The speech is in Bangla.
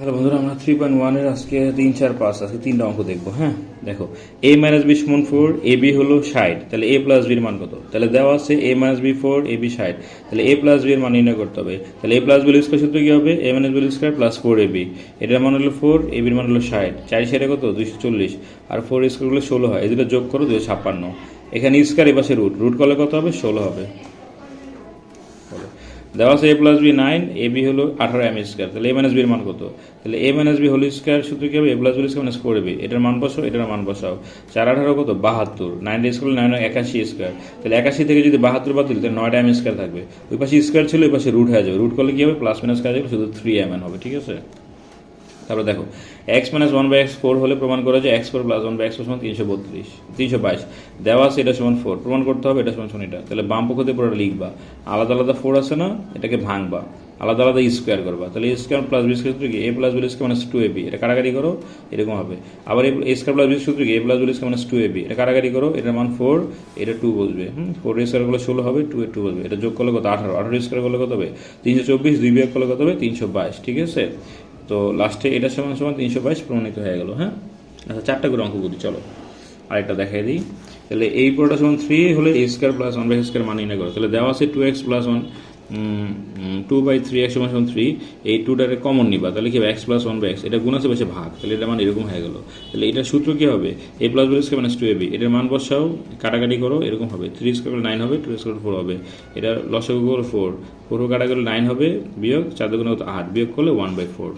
হ্যালো বন্ধুরা, আমরা থ্রি পয়েন্ট ওয়ানের আজকে তিন চার পাঁচ, আজকে তিনটা অঙ্ক দেখব হ্যাঁ? দেখো এ মাইনাস বি সমান ফোর এ বি হলো ষাট, তাহলে এ প্লাস বির মান কত? তাহলে দেওয়া আছে A minus B four A B ষাট, তাহলে এ প্লাস বির মান নির্ণয় করতে হবে, তাহলে এ প্লাস বিল স্কোয়ার সূত্র কি হবে? A minus B whole square plus four A B এটার মান হলো ফোর এ বির মান হলো ষাট, চার ষাটে কত? দুইশো চল্লিশ, আর ফোর স্কোয়ার হলো ষোলো হয় এগুলো যোগ করো দুশো ছাপ্পান্ন, এখানে স্কোয়ার এপাশে রুট রুট করলে কত হবে? ষোলো হবে। দেওয়া আছে A plus B nine A B হলো আঠারো এম স্কোয়ার তাহলে এ মাইনাস বির মান কত? তাহলে A minus B whole square সূত্র কি হবে? A plus B square minus B এটার মান বসাও, এটার মান বসাও। চার আঠারো কত? বাহাত্তর। নাইন স্কোয়ার নাইন একাশি স্কোয়ার তাহলে একাশি থেকে যদি বাহাত্তর বাদ দিলে তাহলে নয়টা এম স্কোয়ার থাকবে। ওই পাশে স্কোয়ার ছিল, ওই পাশে রুট হয়ে যাবে। রুট করলে কী হবে? প্লাস মাইনাস কাজ হবে শুধু থ্রি এম এন হবে, ঠিক আছে? তারপর দেখো X minus one by X four হলে প্রমাণ করা যায় X four plus one by X সমান তিনশো বত্রিশ, তিনশো বাইশ। দেওয়া আছে এটা সমান ফোর প্রমাণ করতে হবে এটা সমান শনিটা তাহলে বাম পক্ষ দিয়ে পুরোটা লিখবা। আলাদা আলাদা ফোর আছে না, এটাকে ভাঙবা। আলাদা আলাদা স্কোয়ার করবা। তাহলে স্কোয়ার প্লাস বি স্কোয়ার সূত্র কি? A plus B square minus two A B এটা কারাগারি করো, এরকম হবে। আবার এ স্কোয়ার প্লাস বি সূত্র কি? A plus B square minus two A B এটা কারাগারি করো, এটার মান ফোর এটা টু বসবে হুম ফোর স্কোয়ার করলে ষোলো হবে টু এ টু বসবে এটা যোগ করলে কত? আঠারো। আঠারো স্কোয়ার করলে কত হবে? তিনশো চব্বিশ, দুই বিয়োগ করলে কত হবে? তিনশো বাইশ, ঠিক আছে? তো লাস্টে এটা সমান সমান তিনশো বাইশ প্রমাণিত হয়ে গেল হ্যাঁ? আচ্ছা চারটা করে অঙ্ক করি, চলো। আরেকটা দেখাই দিই। তাহলে এই পুরোটা সমান থ্রি হলে A square plus one by square মান নির্ণয় করো। তাহলে দেওয়া আছে two X plus one two by three X সমান থ্রি এই টুটারে কমন নিবা। তাহলে কি X plus one by X এটা গুণ আছে বেশি ভাগ। তাহলে এটা মান এরকম হয়ে গেল। তাহলে এটার সূত্র কী হবে? A plus B square minus two A B এটার মান বসাও, কাটাকাটি করো, এরকম হবে। থ্রি স্কোয়ার নাইন হবে টু স্কোয়ার ফোর হবে। এটা লসক ফোর ফোর কাটা করলে নাইন হবে, বিয়োগ চার দুগুণ আট, বিয়োগ করলে ওয়ান বাই ফোর